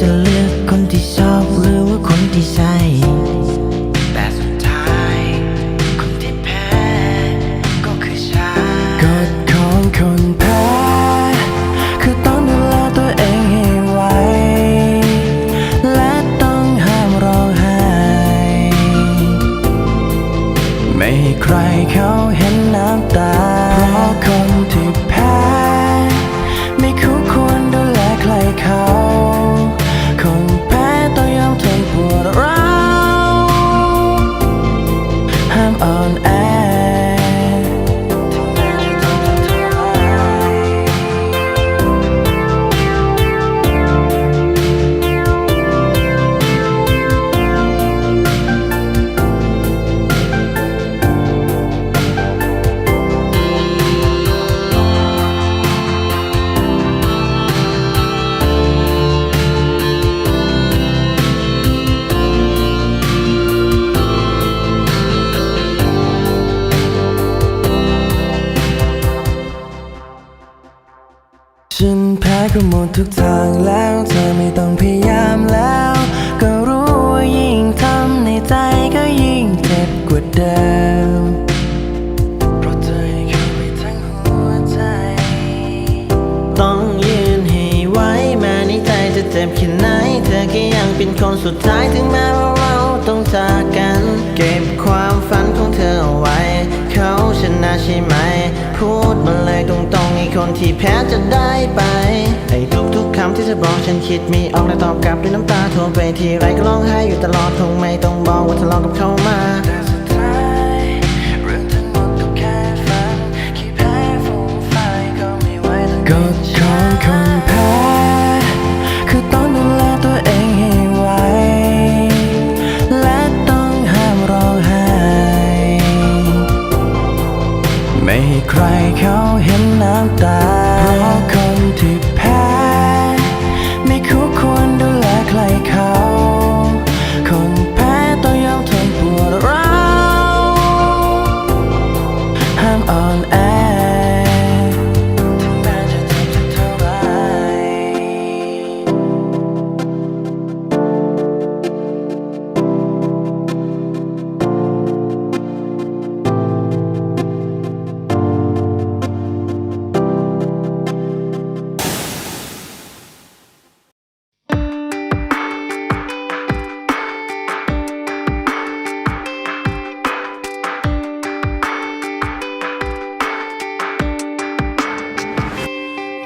จะเลือกคนที่ชอบหรือว่าคนที่ใช่ ก็หมดทุกทางแล้วเธอไม่ต้องพยายามแล้ว ก็รู้ว่ายิ่งทำในใจก็ยิ่งเจ็บกว่าเดิมเพราะเธอเข้าไปทั้งหัวใจ ต้องยืนให้ไหวแม้ในใจจะเจ็บแค่ไหน เธอก็ยังเป็นคนสุดท้ายถึงแม้ว่าเราต้องจากกัน เก็บความฝันของเธอเอาไว้ เขาชนะใช่ไหม พูดมาเลยตรง คนที่แพ้จะได้ไป ไอ้ทุกๆคำที่เธอบอกฉันคิดไมีออกและตอบกลับด้วยน้ำตาโทรไปทีไรก็ร้องไห้อยู่ตลอดคงไม่ต้องบอกว่าทะเลาะกับเขามา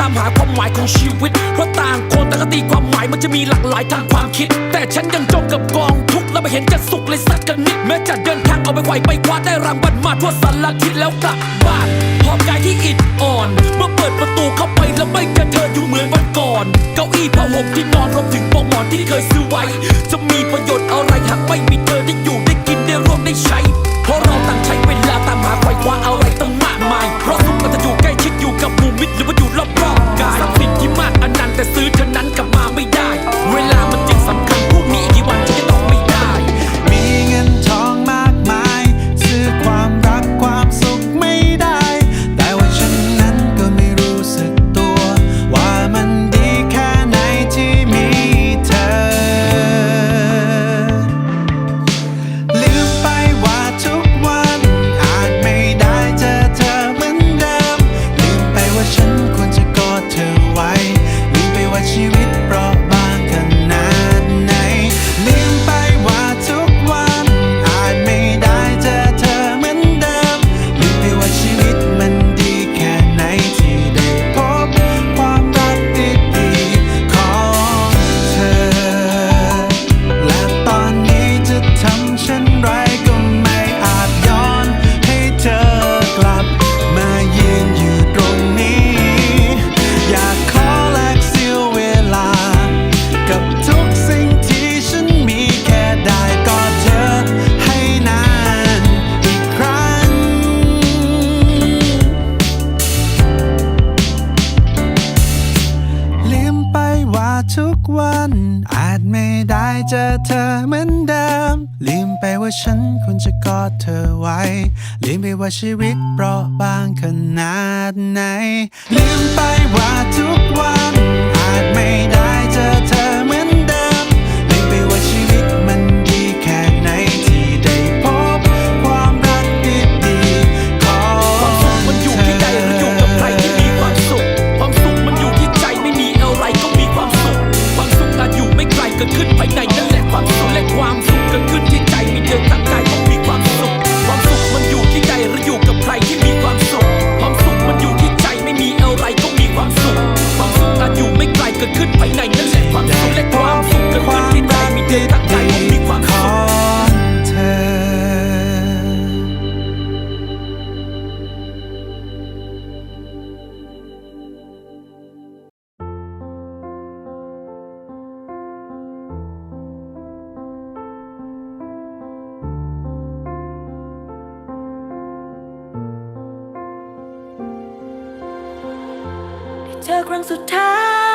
ตามหาความหมายของชีวิต เพราะต่างคนแต่าก็ตีความหมายมันจะมีหลากหลายทางความคิด แต่ฉันยังจมกับกองทุกข์แล้วไม่เห็นจะสุขเลยสักกันนิดแม้จะเดินทางเอาไปไหวไปคว้าได้รางวัลมาทั่วสารทิศแล้วกลับบ้านพร้อมใจที่อิดอ่อน เมื่อเปิดประตูเข้าไปแล้วไม่เจอเธออยู่เหมือนวันก่อน เก้าอี้ผ้าห่มที่นอนรวมถึงปอกหมอนที่เคยซื้อไว้ จะมีประโยชน์อะไรหากไม่มีเธอได้อยู่ได้กินได้ร่วมได้ใช้ เพราะเราต่างใช้เวลาตามหาไขว้คว้าอะไรตั้ง ใหม่ เพราะสุขมันจะอยู่ใกล้ชิดอยู่กับมู่มิดหรือว่าอยู่รอบรอบกายสิ่งที่มากอนันต์แต่ซื้อเท่านั้นกลับมาไม่ได้ เวลามันจ ชีวิตเปราะบางขนาด เธอครั้งสุดท้าย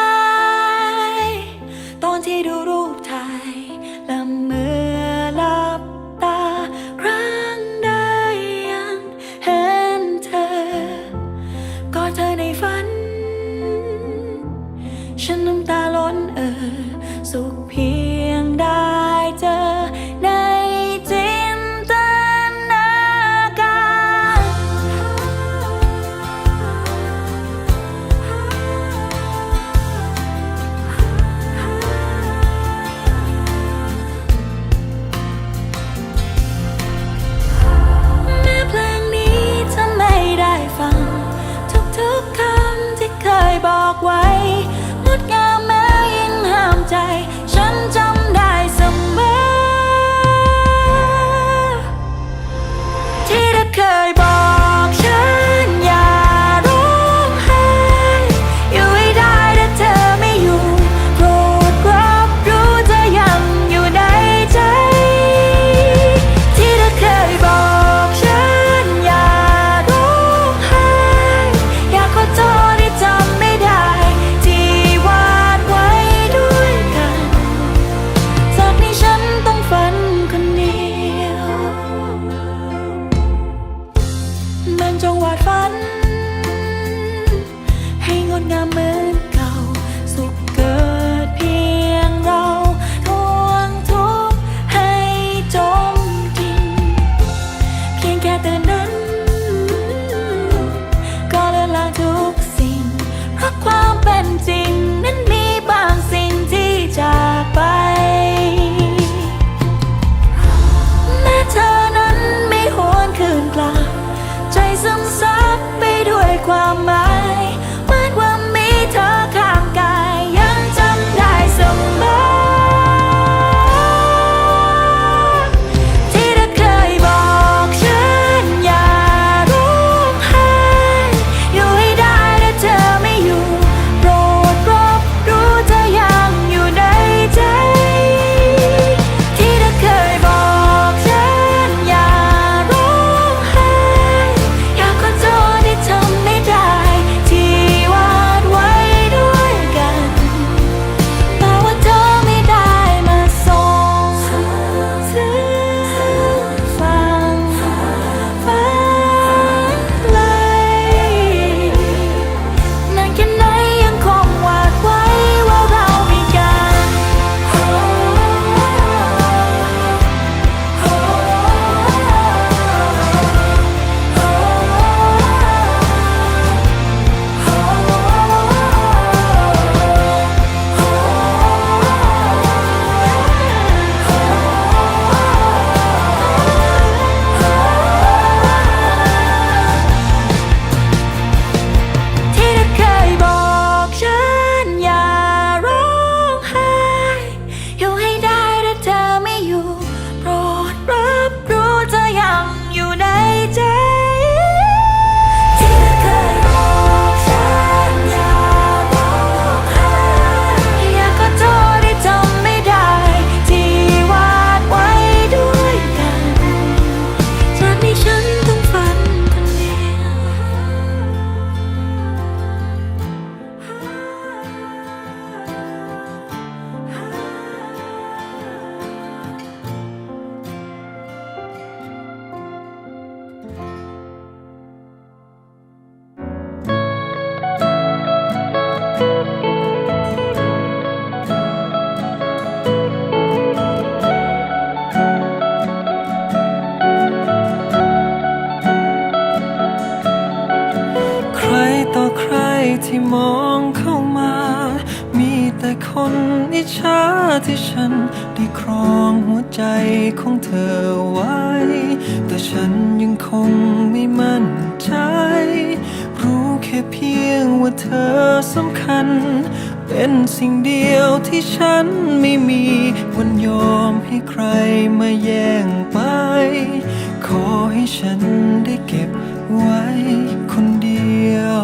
คงไม่มั่นใจ รู้แค่เพียงว่าเธอสำคัญ เป็นสิ่งเดียวที่ฉันไม่มีวันยอมให้ใครมาแย่งไป ขอให้ฉันได้เก็บไว้คนเดียว